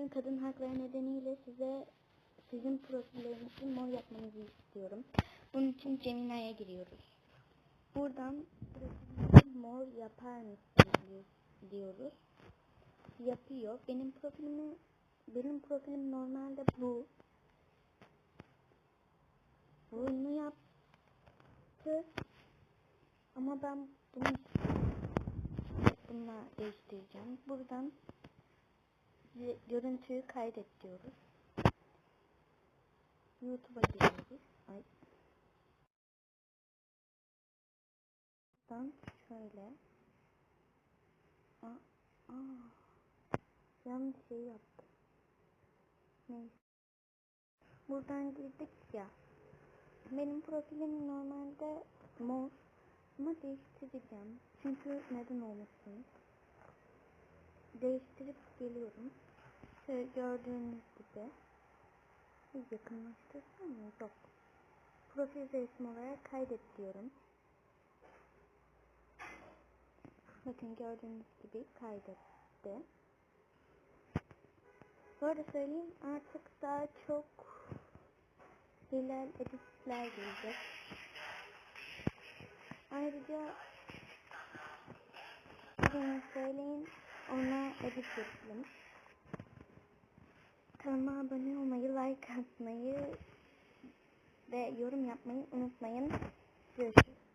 bugün kadın hakları nedeniyle size sizin profillerinizi mor yapmanızı istiyorum. Bunun için Gemini'ye giriyoruz. Buradan profilinizi mor yapar mısınız diyoruz. Yapıyor. Benim profilimi benim profilim normalde bu. Bunu yaptı. Ama ben bunu bununla değiştireceğim. Buradan görüntüyü kaydet diyoruz. YouTube'a giriyoruz. Ay. Buradan şöyle. Aa, aa. Yanlış şey yaptım. Neyse. Buradan girdik ya. Benim profilim normalde mor ama değiştireceğim. Çünkü neden olmasın? Değiştirip geliyorum. Şöyle gördüğünüz gibi. Bir yakınlaştırsam mı? Yok. Profil resim olarak kaydet diyorum. Bakın gördüğünüz gibi kaydetti. Bu arada söyleyeyim artık daha çok hilal editler gelecek. Ayrıca bana söyleyin ona edit yapalım. Kanalıma abone olmayı, like atmayı ve yorum yapmayı unutmayın. Görüşürüz.